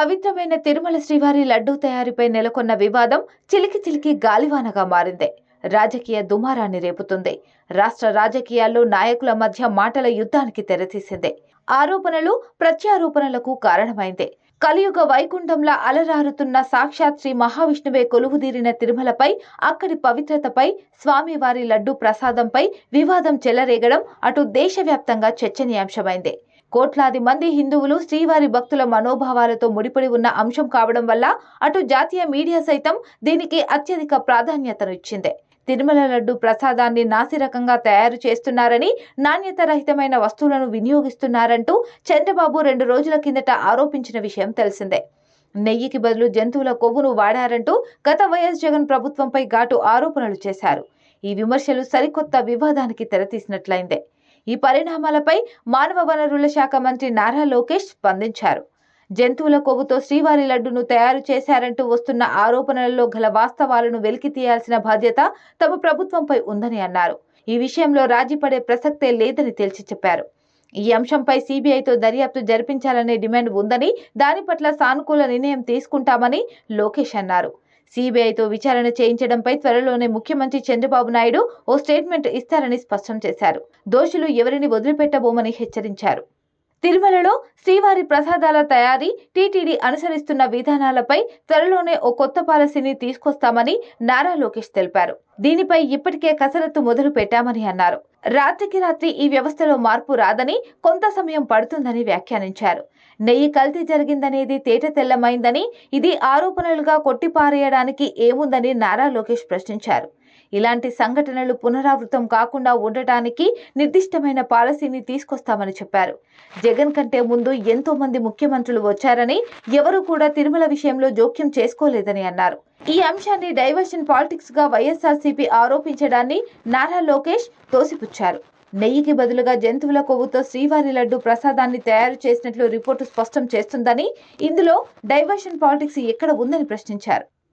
పవిత్రమైన తిరుమల శ్రీవారి లడ్డూ తయారీపై నెలకొన్న వివాదం చిలికి చిలికి గాలివానగా మారింది. రాజకీయ దుమారాన్ని రేపుతుంది. రాష్ట్ర రాజకీయాల్లో నాయకుల మధ్య మాటల యుద్ధానికి తెరతీసింది. ఆరోపణలు ప్రత్యారోపణలకు కారణమైంది. కలియుగ వైకుంఠంలా అలరారుతున్న సాక్షాత్ శ్రీ మహావిష్ణువే కొలువుదీరిన తిరుమలపై అక్కడి పవిత్రతపై స్వామివారి లడ్డు ప్రసాదంపై వివాదం చెలరేగడం అటు దేశవ్యాప్తంగా చర్చనీయాంశమైంది. కోట్లాది మంది హిందువులు శ్రీవారి భక్తుల మనోభావాలతో ముడిపడి ఉన్న అంశం కావడం వల్ల అటు జాతీయ మీడియా సైతం దీనికి అత్యధిక ప్రాధాన్యతనిచ్చింది. తిరుమల లడ్డు ప్రసాదాన్ని నాసిరకంగా తయారు చేస్తున్నారని నాణ్యత రహితమైన వస్తువులను వినియోగిస్తున్నారంటూ చంద్రబాబు రెండు రోజుల కిందట ఆరోపించిన విషయం తెలిసిందే. నెయ్యికి బదులు జంతువుల కొవ్వును వాడారంటూ గత వైఎస్ జగన్ ప్రభుత్వంపై ఘాటు ఆరోపణలు చేశారు. ఈ విమర్శలు సరికొత్త వివాదానికి తెరతీసినట్లయిందే. ఈ పరిణామాలపై మానవ వనరుల శాఖ మంత్రి నారా లోకేష్ స్పందించారు. జంతువుల కొవ్వుతో శ్రీవారి లడ్డును తయారు చేశారంటూ వస్తున్న ఆరోపణలలో గల వాస్తవాలను వెలికి తీయాల్సిన బాధ్యత తమ ప్రభుత్వంపై ఉందని అన్నారు. ఈ విషయంలో రాజీపడే ప్రసక్తే లేదని తేల్చి చెప్పారు. ఈ అంశంపై సిబిఐతో దర్యాప్తు జరిపించాలనే డిమాండ్ ఉందని దాని పట్ల సానుకూల నిర్ణయం తీసుకుంటామని లోకేష్ అన్నారు. సీబీఐతో విచారణ చేయించడంపై త్వరలోనే ముఖ్యమంత్రి చంద్రబాబు నాయుడు ఓ స్టేట్మెంట్ ఇస్తారని స్పష్టం చేశారు. దోషులు ఎవరిని వదిలిపెట్టబోమని హెచ్చరించారు. తిరుమలలో శ్రీవారి ప్రసాదాల తయారీ టీటీడీ అనుసరిస్తున్న విధానాలపై త్వరలోనే ఓ కొత్త పాలసీని తీసుకొస్తామని నారా లోకేష్ తెలిపారు. దీనిపై ఇప్పటికే కసరత్తు మొదలు పెట్టామని అన్నారు. రాత్రికి రాత్రి ఈ వ్యవస్థలో మార్పు రాదని కొంత సమయం పడుతుందని వ్యాఖ్యానించారు. నెయ్యి కల్తీ జరిగిందనేది తేట తెల్లమైందని ఇది ఆరోపణలుగా కొట్టిపారేయడానికి ఏముందని నారా లోకేష్ ప్రశ్నించారు. ఇలాంటి సంఘటనలు పునరావృతం కాకుండా ఉండటానికి నిర్దిష్టమైన పాలసీని తీసుకొస్తామని చెప్పారు. జగన్ కంటే ముందు ఎంతో మంది ముఖ్యమంత్రులు వచ్చారని ఎవరు కూడా తిరుమల విషయంలో జోక్యం చేసుకోలేదని అన్నారు. ఈ అంశాన్ని డైవర్షన్ పాలిటిక్స్గా వైఎస్ఆర్సీపీ ఆరోపించడాన్ని నారా లోకేష్ తోసిపుచ్చారు. నెయ్యికి బదులుగా జంతువుల కొవ్వుతో శ్రీవారి లడ్డు ప్రసాదాన్ని తయారు చేసినట్లు రిపోర్టు స్పష్టం చేస్తుందని ఇందులో డైవర్షన్ పాలిటిక్స్ ఎక్కడ ఉందని ప్రశ్నించారు.